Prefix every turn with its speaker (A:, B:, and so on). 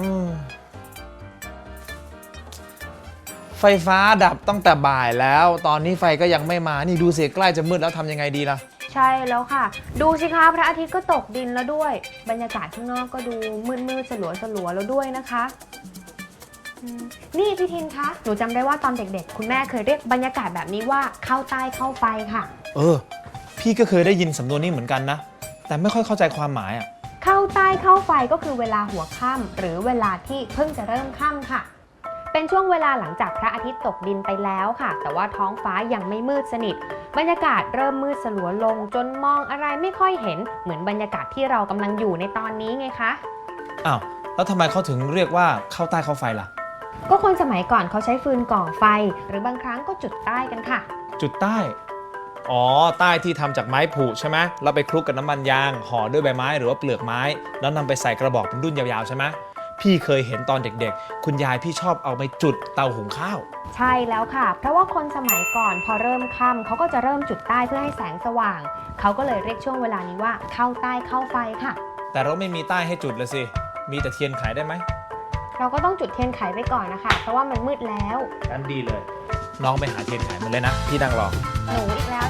A: อืมไฟฟ้าดับตั้งแต่บ่ายแล้ว ตอนนี้ไฟก็ยังไม่มา นี่ดูสิใกล้จะมืดแล้วทำยังไงดีล่ะ
B: ใช่แล้วค่ะ ดูสิคะพระอาทิตย์ก็ตกดินแล้วด้วย บรรยากาศข้างนอกก็ดูมืดมืดๆสลัวสลัวๆแล้วด้วยนะคะอืมนี่พี่ทินคะ หนูจำได้ว่าตอนเด็กๆ คุณแม่เคยเรียกบรรยากาศแบบนี้ว่าเข้าใต้เข้าไฟค่ะ
A: เออ พี่ก็เคยได้ยินสำนวนนี้เหมือนกันนะ แต่ไม่ค่อยเข้าใจความหมายอะ
B: เข้าใต้เข้าไฟก็คือเวลาหัวค่ำหรือเวลาที่เพิ่งจะเริ่มค่ำค่ะ เป็นช่วงเวลาหลังจากพระอาทิตย์ตกดินไปแล้วค่ะ แต่ว่าท้องฟ้ายังไม่มืดสนิท บรรยากาศเริ่มมืดสลัวลง จนมองอะไรไม่ค่อยเห็น เหมือนบรรยากาศที่เรากำลังอยู่ในตอนนี้ไงคะ
A: อ้าวแล้วทำไมเขาถึงเรียกว่าเข้าใต้เข้าไฟล่ะ
B: ก็คนสมัยก่อนเขาใช้ฟืนก่อไฟ หรือบางครั้งก็จุดใต้กันค่ะ
A: จุดใต้ อ๋อ ใต้ที่ทำจากไม้ผุใช่ไหมแล้วไปคลุกกับน้ำมันยางห่อด้วยใบไม้หรือว่าเปลือกไม้ แล้วนำไปใส่กระบอกเป็นรุ่นยาวๆใช่ไหมพี่เคยเห็นตอนเด็กๆ คุณยายพี่ชอบเอาไปจุดเตาหุงข้าว
B: ใช่แล้วค่ะ เพราะว่าคนสมัยก่อนพอเริ่มค่ำเขาก็จะเริ่มจุดใต้เพื่อให้แสงสว่าง เขาก็เลยเรียกช่วงเวลานี้ว่าเข้าใต้เข้าไฟค่ะ
A: แต่เราไม่มีใต้ให้จุดเลยสิ มีแต่เทียนขายได้ไหม
B: เราก็ต้องจุดเทียนไขไปก่อนนะคะ เพราะว่ามันมืดแล้ว
A: งั้นดีเลย น้องไปหาเทียนขายมันเลยนะ พี่นั่งรอ
B: หนูอีกแล้วใช่ไหม